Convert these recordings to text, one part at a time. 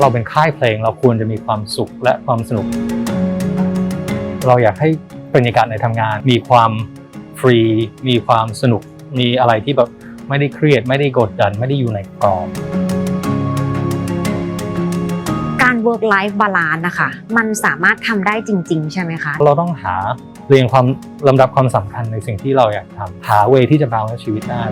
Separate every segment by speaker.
Speaker 1: เราเป็นค่ายเพลงเราควรจะมีความสุขและความสนุก เราอยากให้บรรยากาศในทำงาน มีความฟรี มีความสนุก มีอะไรที่แบบไม่ได้เครียด ไม่ได้กดดัน ไม่ได้อยู่ในกรอบ
Speaker 2: การ work life balance นะคะ มันสามารถทำได้จริง ๆ ใช่ไหมคะ
Speaker 1: เราต้องหาเรียงความลำดับความสำคัญในสิ่งที่เราอยากทำหาเวที่จะบาลานซ์ชีวิตได้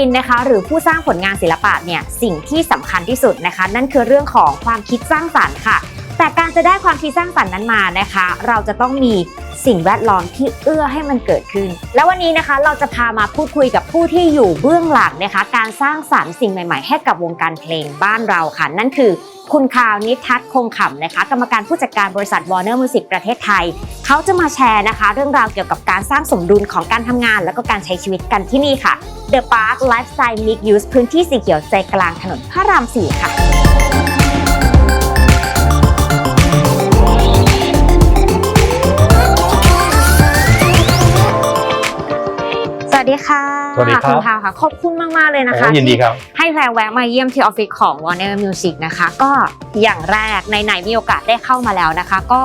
Speaker 2: ปินนะคะ หรือผู้สร้างผลงานศิลปะเนี่ยสิ่งที่สำคัญที่สุดนะคะ นั่นคือเรื่องของความคิดสร้างสรรค์ค่ะ แต่การจะได้ความคิดสร้างสรรค์นั้นมานะคะ เราจะต้องมีสิ่งแวดล้อมที่เอื้อให้มันเกิดขึ้น แล้ววันนี้นะคะเราจะพามาพูดคุยกับผู้ที่อยู่เบื้องหลังนะคะ การสร้างสรรค์สิ่งใหม่ ๆ ให้กับวงการเพลงบ้านเราค่ะ นั่นคือ คุณคาวนิทัศน์คงขำนะคะ กรรมการผู้จัดการบริษัท Warner Music ประเทศไทย เขาจะมาแชร์นะคะ เรื่องราวเกี่ยวกับการสร้างสมดุลของการทำงาน แล้วก็การใช้ชีวิตกันที่นี่ค่ะ The Park Lifestyle Mix Use พื้นที่สีเขียวใจกลางถนนพระราม 4 ค่ะสวัสดีค่ะ
Speaker 1: สวัสดีครับ
Speaker 2: คุณพาวค่ะ ขอบคุณมากๆเลยนะคะ
Speaker 1: โอ้ยินดีครับ
Speaker 2: ให้แพรแวะมาเยี่ยมที่ออฟฟิศของ Warner Music นะคะ ก็อย่างแรกในๆมีโอกาสได้เข้ามาแล้วนะคะ ก็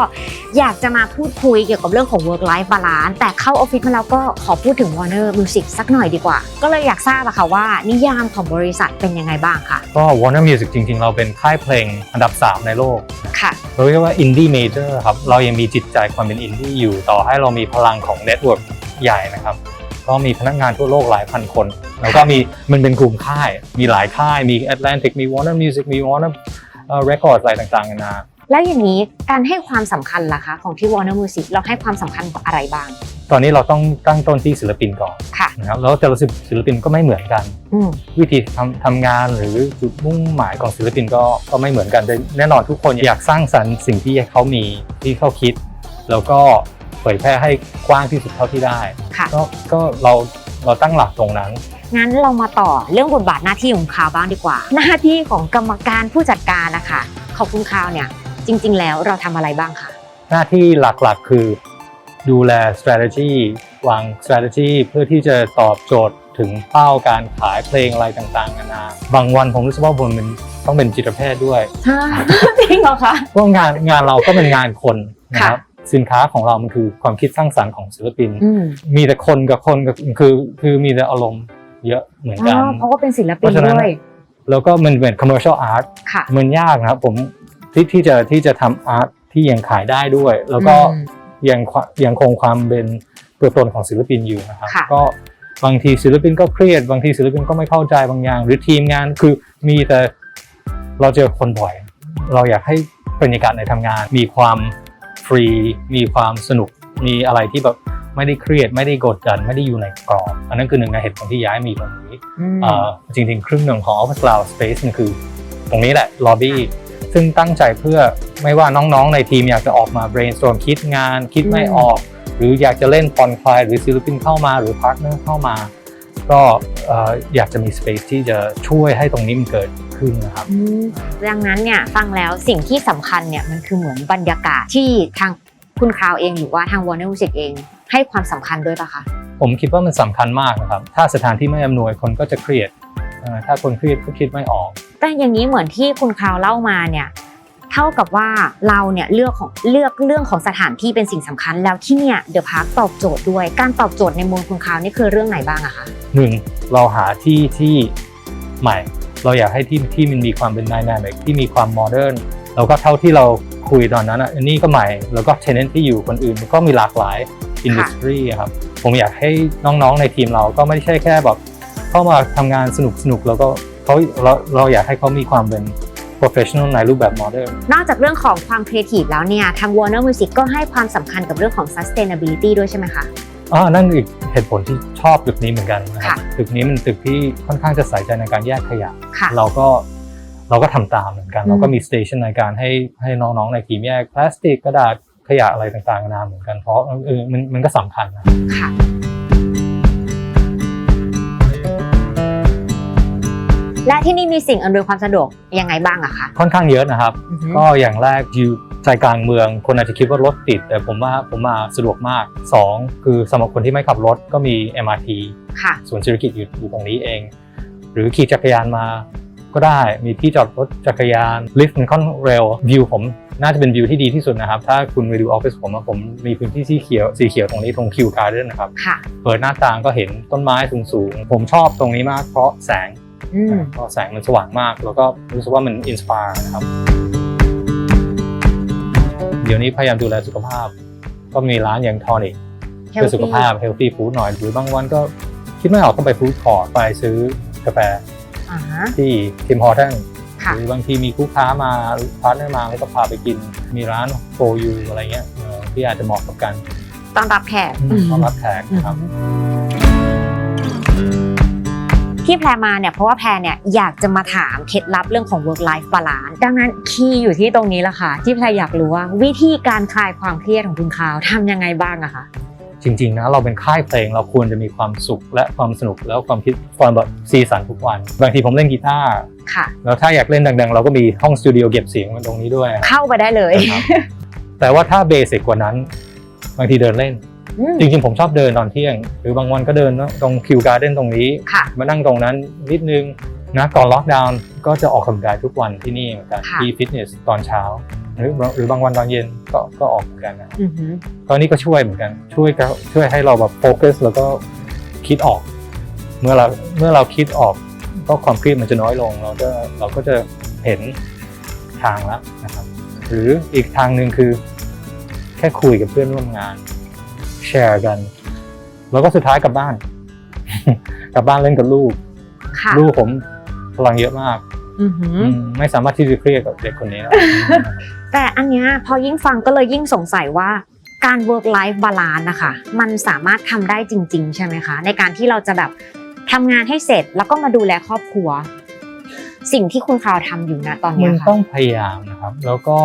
Speaker 2: อยากจะมาพูดคุยเกี่ยวกับเรื่องของ work life balance แต่เข้าออฟฟิศมาแล้วก็ขอพูดถึง Warner Music สักหน่อยดีกว่า ก็เลยอยากทราบอะค่ะว่านิยามของบริษัทเป็นยังไงบ้างคะ
Speaker 1: ก็ Warner Music จริง ๆ เราเป็นค่ายเพลงอันดับ 3 ในโลก
Speaker 2: ค่ะ
Speaker 1: เราเรียกว่า Indie Major ครับเรายังมีจิตใจความเป็นอินดี้อยู่ต่อให้เรามีพลังของเน็ตเวิร์กใหญ่นะครับ ก็มีพนักงานทั่วโลกหลายพันคน แล้วก็มีมันเป็นกลุ่มค่าย มีหลายค่าย มี Atlantic มี Warner Music มี Warner เอ่อ Records อะไรต่างๆกันานา
Speaker 2: แล้วอย่างนี้การให้ความสำคัญล่ะคะของที่ Warner Music เราให้ความสำคัญกับอะไรบ้าง
Speaker 1: ตอนนี้เราต้องตั้งต้นที่ศิลปินก่อน
Speaker 2: ค่ะ
Speaker 1: นะครับแล้วแต่ละศิลปินก็ไม่เหมือนกัน
Speaker 2: อืม
Speaker 1: วิธีทำทำงานหรือจุดมุ่งหมายของศิลปินก็ก็ไม่เหมือนกันแต่แน่นอนทุกคนอยากสร้างสรรค์สิ่งที่เขามีที่เขาคิด แล้วก็เผยแพร่ให้กว้างที่สุดเท่าที่ได้
Speaker 2: ค่ะ
Speaker 1: ก็ก็เราเราตั้งหลักตรงนั้น
Speaker 2: งั้นเรามาต่อเรื่องบทบาทหน้าที่ของคาวบ้างดีกว่า หน้าที่ของกรรมการผู้จัดการนะคะของคุณคาวเนี่ยจริง ๆ แล้วเราทำอะไรบ้างคะ
Speaker 1: หน้าที่หลักๆคือดูแล strategy วาง strategy เพื่อที่จะตอบโจทย์ถึงเป้าการขายเพลงอะไรต่างๆนานาบางวันผมรู้สึกว่าผมเป็นต้องเป็นจิตแพทย์ด้วย
Speaker 2: ใช่จริงเหรอคะ
Speaker 1: เพราะงานงานเราก็เป็นงานคนนะครับ สินค้าของเรามันคือความคิดสร้างสรรค์ของศิลปิน
Speaker 2: อืม
Speaker 1: มีแต่คนกับคนกับคือคือมีแต่อารมณ์เยอะเหมือน
Speaker 2: อ๋
Speaker 1: กัน
Speaker 2: อเพราะว่าเป็นศิลปิ
Speaker 1: เพ
Speaker 2: น
Speaker 1: ราะฉะนั้น
Speaker 2: ด้วย
Speaker 1: แล้วก็มันเป็น commercial art
Speaker 2: ค่ะ
Speaker 1: มันยากนะครับผมที่ที่จะที่จะทำอาร์ตที่ยังขายได้ด้วย แล้วก็
Speaker 2: อืม
Speaker 1: ยังความยังคงความเป็นตัวตนของศิลปินอยู่นะครับ
Speaker 2: ค่ะ
Speaker 1: ก็บางทีศิลปินก็เครียด บางทีศิลปินก็ไม่เข้าใจบางอย่าง หรือทีมงานคือมีแต่เราเจอคนบ่อย เราอยากให้บรรยากาศในทำงานมีความ ฟรี มีความสนุก มีอะไรที่แบบไม่ได้เครียดไม่ได้กดดันไม่ได้อยู่ในกรอบ อันนั้นคือหนึ่งในเหตุผลที่ย้ายมาอยู่ตรงนี้
Speaker 2: อืม
Speaker 1: เอ่อจริงๆ ครึ่งหนึ่งของ Office Cloud Space มันคือ ตรงนี้แหละ lobby ซึ่งตั้งใจเพื่อไม่ว่าน้องๆ ในทีมอยากจะออกมา brainstorm คิดงาน คิดไม่
Speaker 2: อืม
Speaker 1: ออก หรืออยากจะเล่นผ่อนคลายหรือศิลปินเข้ามาหรือพาร์ทเนอร์เข้ามา ก็เอ่ออยากจะมี space ที่จะช่วยให้ตรงนี้มันเกิด ขึ้นนะครับ
Speaker 2: อืมดังนั้นเนี่ยฟังแล้วสิ่งที่สำคัญเนี่ยมันคือเหมือนบรรยากาศที่ทางคุณคราวเองหรือว่าทาง Warner Music เอง ให้ความสำคัญด้วยปะคะ
Speaker 1: ผมคิดว่ามันสำคัญมากนะครับ ถ้าสถานที่ไม่อำนวยคนก็จะเครียดเอ่อถ้าคนเครียดก็คิดไม่ออก
Speaker 2: แต่อย่างนี้เหมือนที่คุณคราวเล่ามาเนี่ยเท่ากับว่าเราเนี่ยเลือกของเลือกเรื่องของสถานที่เป็นสิ่งสำคัญ แล้วที่เนี่ยเดอะพาร์คตอบโจทย์ด้วย การตอบโจทย์ในมุมคุณคราวนี่คือเรื่องไหนบ้างอะคะ
Speaker 1: หนึ่งเราหาที่ที่ใหม่ เราอยากให้ที่ที่มันมีความเป็น dynamic ที่มีความโมเดิร์นแล้วก็เท่าที่เราคุยตอนนั้นอะอันนี้ก็ใหม่ แล้วก็ tenant ที่อยู่คนอื่นก็มีหลากหลายอินดัสทรีครับผมอยากให้น้องๆในทีมเราก็ไม่ใช่แค่แบบเข้ามาทำงานสนุกสนุกๆแล้วก็เขาเราเราอยากให้เขามีความเป็น professional ในรูปแบบโมเดิร์น
Speaker 2: นอกจากเรื่องของความครีเอทีฟแล้วเนี่ย ทาง Warner Music ก็ให้ความสำคัญกับเรื่องของ sustainability ด้วยใช่ไหมคะ
Speaker 1: อ่านั่นอีก เหตุผลที่ชอบตึกนี้เหมือนกันนะครับ
Speaker 2: ค่ะ
Speaker 1: ตึกนี้มันตึกที่ค่อนข้างจะใส่ใจในการแยกขยะ
Speaker 2: ค่ะ
Speaker 1: เราก็เราก็ทำตามเหมือนกัน
Speaker 2: อืม
Speaker 1: เราก็มีสเตชันในการให้ให้น้องๆในทีมแยกพลาสติกกระดาษขยะอะไรต่างๆนานาเหมือนกันเพราะเออมันมันก็สำคัญนะ
Speaker 2: ค่ะ และที่นี่มีสิ่งอำนวยความสะดวกยังไงบ้างอะคะ
Speaker 1: ค่อนข้างเยอะนะครับ
Speaker 2: อือฮึ
Speaker 1: ก็อย่างแรกอยู่ใจกลางเมือง คนอาจจะคิดว่ารถติด แต่ผมว่าผมมาสะดวกมากสองคือสำหรับคนที่ไม่ขับรถก็มี MRT
Speaker 2: ค่ะ
Speaker 1: สวนเศรษฐกิจอยู่อยู่ตรงนี้เอง หรือขี่จักรยานมาก็ได้มีที่จอดรถจักรยานลิฟต์มันค่อนเร็ววิวผมน่าจะเป็นวิวที่ดีที่สุดนะครับ ถ้าคุณไปดูออฟฟิศผมอะผมมีพื้นที่สีเขียวสีเขียวตรงนี้ตรงคิวการ์เดนนะครับ
Speaker 2: ค่ะ
Speaker 1: เปิดหน้าต่างก็เห็นต้นไม้สูงๆ ผมชอบตรงนี้มากเพราะแสง
Speaker 2: อืม
Speaker 1: เพราะแสงมันสว่างมาก แล้วก็รู้สึกว่ามันอินสปายนะครับ เดี๋ยวนี้พยายามดูแลสุขภาพ ก็มีร้านอย่างทอนิกเพื่อสุขภาพเฮลตี้ฟู้ดหน่อย หรือบางวันก็คิดไม่ออกต้องไปฟู้ดคอร์ทไปซื้อกาแฟ
Speaker 2: อ่าฮะ
Speaker 1: ที่ทิมฮอร์ทัน
Speaker 2: ค่ะ
Speaker 1: หรือบางทีมีคู่ค้ามาพาร์ทเนอร์มาแล้วก็พาไปกิน มีร้านโฟยูอะไรเงี้ยเออที่อาจจะเหมาะกับการ
Speaker 2: ต้อนรับแขก
Speaker 1: ต้อนรับแขกนะครับ
Speaker 2: ที่แพรมาเนี่ยเพราะว่าแพรเนี่ยอยากจะมาถามเคล็ดลับเรื่องของ work life balance ดังนั้นคีย์อยู่ที่ตรงนี้แหละค่ะ ที่แพรอยากรู้ว่าวิธีการคลายความเครียดของคุณคาวทำยังไงบ้างอะคะ
Speaker 1: จริงๆนะเราเป็นค่ายเพลงเราควรจะมีความสุขและความสนุกแล้วความคิดความแบบซีสันทุกวัน บางทีผมเล่นกีตาร์
Speaker 2: ค่ะ
Speaker 1: แล้วถ้าอยากเล่นดังๆ เราก็มีห้องสตูดิโอเก็บเสียงมันตรงนี้ด้วย
Speaker 2: เข้าไปได้เลย
Speaker 1: นะครับแต่ว่าถ้าเบสิกกว่านั้น บางทีเดินเล่น
Speaker 2: อืม
Speaker 1: จริงๆ ผมชอบเดินตอนเที่ยง หรือบางวันก็เดินตรงคิวการ์เด้นตรงนี้
Speaker 2: ค่ะ
Speaker 1: มานั่งตรงนั้นนิดนึงนะก่อนล็อกดาวน์ก็จะออกกำลังกายทุกวันที่นี่เหมือนกัน
Speaker 2: ค่ะ
Speaker 1: ที่ฟิตเนสตอนเช้า หรือหรือบางวันตอนเย็นก็ก็ออกเหมือนกันนะ
Speaker 2: อือหือ
Speaker 1: ก็นี่ก็ช่วยเหมือนกัน ช่วยก็ช่วยให้เราแบบโฟกัสแล้วก็คิดออก เมื่อเราเมื่อเราคิดออกก็ความเครียดมันจะน้อยลง เราก็เราก็จะเห็นทางแล้วนะครับ หรืออีกทางหนึ่งคือ แค่คุยกับเพื่อนร่วมงาน แชร์กัน แล้วก็สุดท้ายกลับบ้าน กลับบ้านเล่นกับลูก
Speaker 2: ค่ะ
Speaker 1: ลูกผมพลังเยอะมาก
Speaker 2: อือหือ
Speaker 1: อืมไม่สามารถที่จะเครียดกับเด็กคนนี้ได้
Speaker 2: แต่อันเนี้ยพอยิ่งฟังก็เลยยิ่งสงสัยว่าการ work life balance นะคะ มันสามารถทำได้จริง ๆ ใช่ไหมคะ ในการที่เราจะแบบทำงานให้เสร็จแล้วก็มาดูแลครอบครัว สิ่งที่คุณคราวทำอยู่นะตอนเนี้
Speaker 1: มั
Speaker 2: ย
Speaker 1: น
Speaker 2: ค่ะ
Speaker 1: ต้องพยายามนะครับ แล้วก็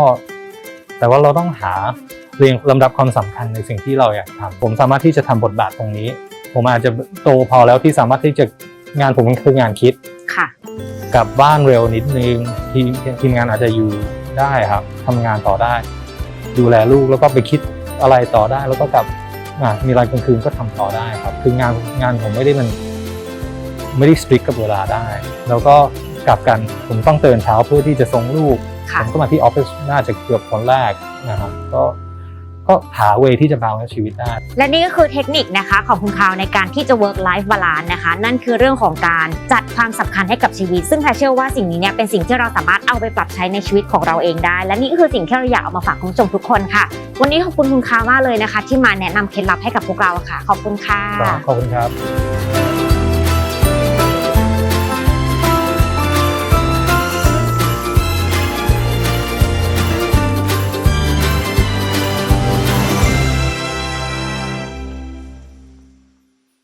Speaker 1: แต่ว่าเราต้องหา เรียงลำดับความสำคัญในสิ่งที่เราอยากทำผมสามารถที่จะทำบทบาทตรงนี้ ผมอาจจะโตพอแล้วที่สามารถที่จะงานผมมันคืองานคิด
Speaker 2: ค่ะ
Speaker 1: กลับบ้านเร็วนิดนึงทีมทีมงานอาจจะอยู่ได้ครับทำงานต่อได้ ดูแลลูกแล้วก็ไปคิดอะไรต่อได้ แล้วก็กลับอะมีรายกลางคืนก็ทำต่อได้ครับ คืองานงานผมไม่ได้มันไม่ได้สตริกกับเวลาได้ แล้วก็กลับกันผมต้องตื่นเช้าเพื่อที่จะส่งลูก
Speaker 2: ค่ะ
Speaker 1: ผมก็มาที่ออฟฟิศน่าจะเกือบคนแรกนะครับก็ ก็หาเวที่จะบาลานซ์ชีวิตได้
Speaker 2: และนี่ก็คือเทคนิคนะคะของคุณคราวในการที่จะ work life balance นะคะ นั่นคือเรื่องของการจัดความสำคัญให้กับชีวิต ซึ่งแพรเชื่อว่าสิ่งนี้เนี่ยเป็นสิ่งที่เราสามารถเอาไปปรับใช้ในชีวิตของเราเองได้ และนี่ก็คือสิ่งที่เราอยากเอามาฝากคุณผู้ชมทุกคนค่ะ วันนี้ขอบคุณคุณคราวมากเลยนะคะ ที่มาแนะนำเคล็ดลับให้กับพวกเราค่ะ ขอบคุณค่ะ
Speaker 1: ก็ขอบคุณครับ